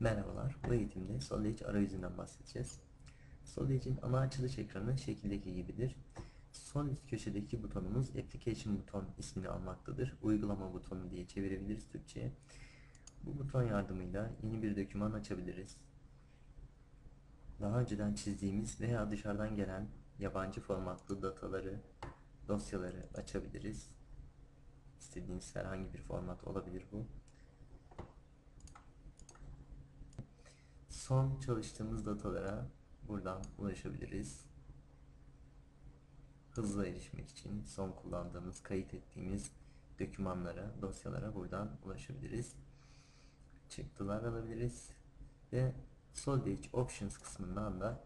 Merhabalar, bu eğitimde SolEdge arayüzünden bahsedeceğiz. SolEdge'in ana açılış ekranı şekildeki gibidir. Sol üst köşedeki butonumuz Application buton ismini almaktadır. Uygulama butonu diye çevirebiliriz Türkçe'ye. Bu buton yardımıyla yeni bir doküman açabiliriz. Daha önceden çizdiğimiz veya dışarıdan gelen yabancı formatlı dataları, dosyaları açabiliriz. İstediğiniz herhangi bir format olabilir bu. Son çalıştığımız datalara buradan ulaşabiliriz. Hızlı erişmek için son kullandığımız, kayıt ettiğimiz dokümanlara, dosyalara buradan ulaşabiliriz. Çıktılar alabiliriz ve SolidEdge Options kısmından da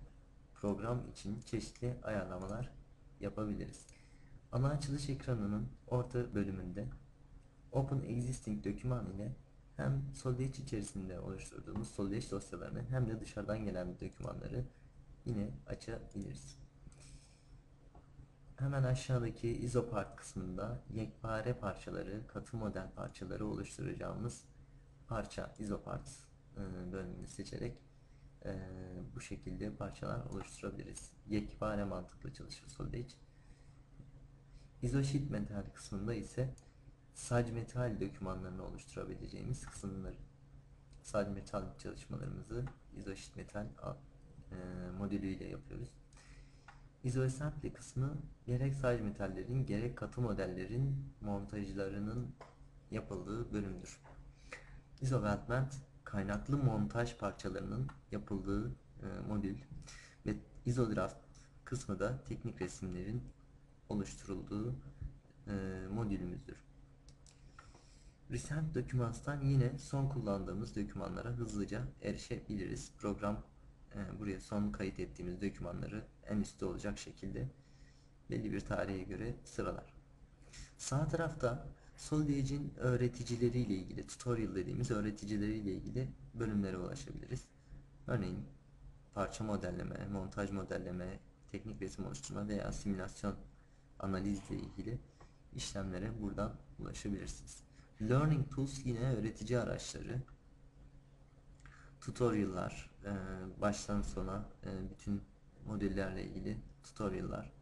program için çeşitli ayarlamalar yapabiliriz. Ana açılış ekranının orta bölümünde Open Existing doküman ile hem SolidEdge içerisinde oluşturduğumuz SolidEdge dosyalarını hem de dışarıdan gelen dokümanları yine açabiliriz. Hemen aşağıdaki isopart kısmında yekpare parçaları, katı model parçaları oluşturacağımız parça isopart e, bölümünü seçerek e, bu şekilde parçalar oluşturabiliriz. Yekpare mantıklı çalışır SolidEdge. IsoSheet metal kısmında ise sadece metal dokümanlarını oluşturabileceğimiz kısımları sadece metal çalışmalarımızı IsoSheet metal e, modülüyle yapıyoruz. IsoAssembly kısmı gerek sadece metallerin gerek katı modellerin montajlarının yapıldığı bölümdür. IsoWeldment kaynaklı montaj parçalarının yapıldığı e, modül ve IsoDraft kısmı da teknik resimlerin oluşturulduğu e, modülümüzdür. Recent Documents'tan yine son kullandığımız dokümanlara hızlıca erişebiliriz. Program e, buraya son kayıt ettiğimiz dokümanları en üstte olacak şekilde belli bir tarihe göre sıralar. Sağ tarafta SolidEdge'in öğreticileriyle ilgili, tutorial dediğimiz öğreticileriyle ilgili bölümlere ulaşabiliriz. Örneğin parça modelleme, montaj modelleme, teknik resim oluşturma veya simülasyon analizle ilgili işlemlere buradan ulaşabilirsiniz. Learning Tools yine öğretici araçları. Tutorial'lar, e, baştan sona e, bütün modellerle ilgili tutorial'lar,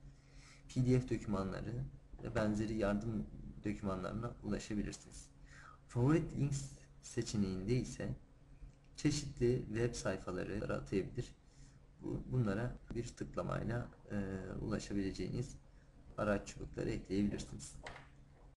PDF dokümanları ve benzeri yardım dokümanlarına ulaşabilirsiniz. Favorite Links seçeneğinde ise çeşitli web sayfaları atayabilir. Bunlara bir tıklamayla e, ulaşabileceğiniz araç çubukları ekleyebilirsiniz.